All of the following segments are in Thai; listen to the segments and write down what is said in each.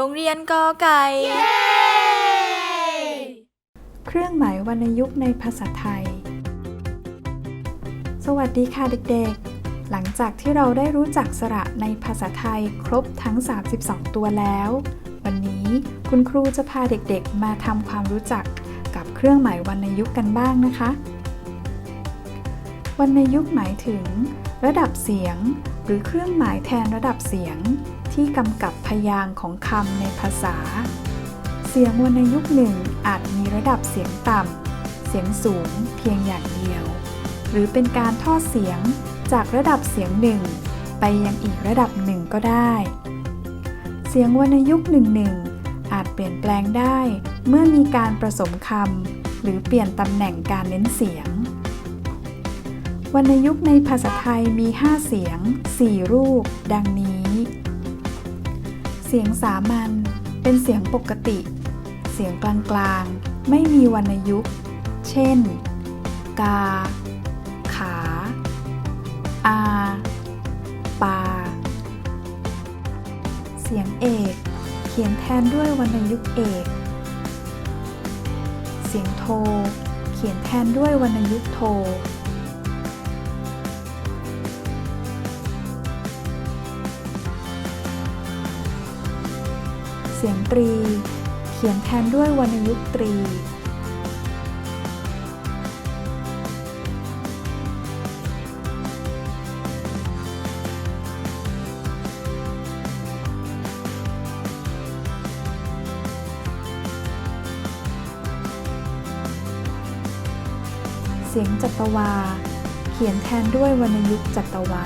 รงเรียนกอไก่ เครื่องหมายวรรณยุกต์ในภาษาไทย สวัสดีค่ะเด็กๆ หลังจากที่เราได้รู้จักสระในภาษาไทยครบทั้ง 32 ตัวแล้ว วันนี้คุณครูจะพาเด็กๆ มาทำความรู้จักกับเครื่องหมายวรรณยุกต์กันบ้างนะคะ วรรณยุกต์หมายถึง ระดับเสียง หรือเครื่องหมายแทนระดับเสียง ที่กำกับพยางค์ของคำในภาษา เสียงวรรณยุกต์หนึ่งอาจมีระดับเสียงต่ำ เสียงสูงเพียงอย่างเดียว หรือเป็นการทอดเสียงจากระดับเสียงหนึ่งไปยังอีกระดับหนึ่งก็ได้ เสียงวรรณยุกต์หนึ่งหนึ่งอาจเปลี่ยนแปลงได้ เมื่อมีการผสมคำหรือเปลี่ยนตำแหน่งการเน้นเสียง วรรณยุกต์ในภาษาไทยมี 5 เสียง 4 รูป ดังนี้ เสียงสามัญเป็นเสียงปกติ เสียงกลางๆ ไม่มีวรรณยุกต์ เช่น กา ขา อา ปา เสียงเอก เขียนแทนด้วยวรรณยุกต์เอก เสียงโท เขียนแทนด้วยวรรณยุกต์โท สียงตรี เขียนแทนด้วยวรรณยุกตรี เสียงจัตวา เขียนแทนด้วยวรรณยุกจัตวา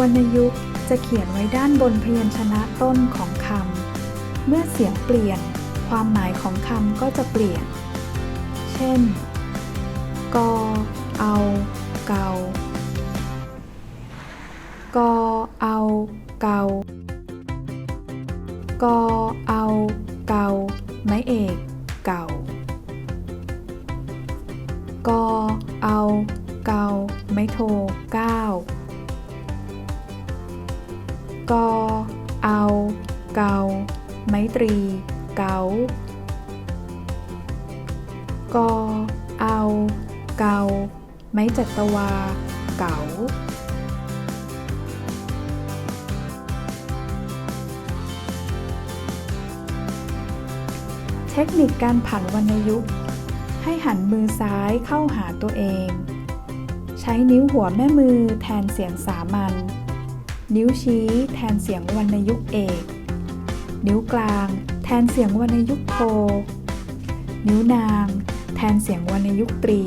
วรรณยุกต์จะเขียนไว้ด้านบนพยัญชนะต้นของคำ เมื่อเสียงเปลี่ยน ความหมายของคำก็จะเปลี่ยน เช่น กอ เอา เกา กอ เอา เกา กอ เอา เกา ไม้เอก เก่า กอ เอา เกา ไม้โทเก้า กอ เอา เกา ไม้ตรี เกากอ เอา เกา ไม้จัตวา เก๋าเทคนิคการผันวรรณยุกต์ ให้หันมือซ้ายเข้าหาตัวเอง ใช้นิ้วหัวแม่มือแทนเสียงสามัญ นิ้วชี้แทนเสียงวรรณยุกต์เอก นิ้วกลาง แทนเสียงวรรณยุกต์โท นิ้วนาง แทนเสียงวรรณยุกต์ตรี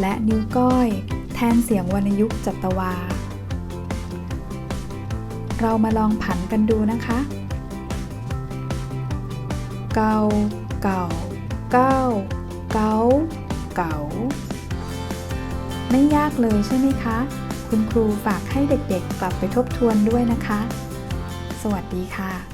และนิ้วก้อย แทนเสียงวรรณยุกต์จัตวา เรามาลองผันกันดูนะคะ เกาเก่าเก้าเก้าเก๋าไม่ยากเลยใช่ไหมคะ คุณครูฝากให้เด็กๆ กลับไปทบทวนด้วยนะคะ สวัสดีค่ะ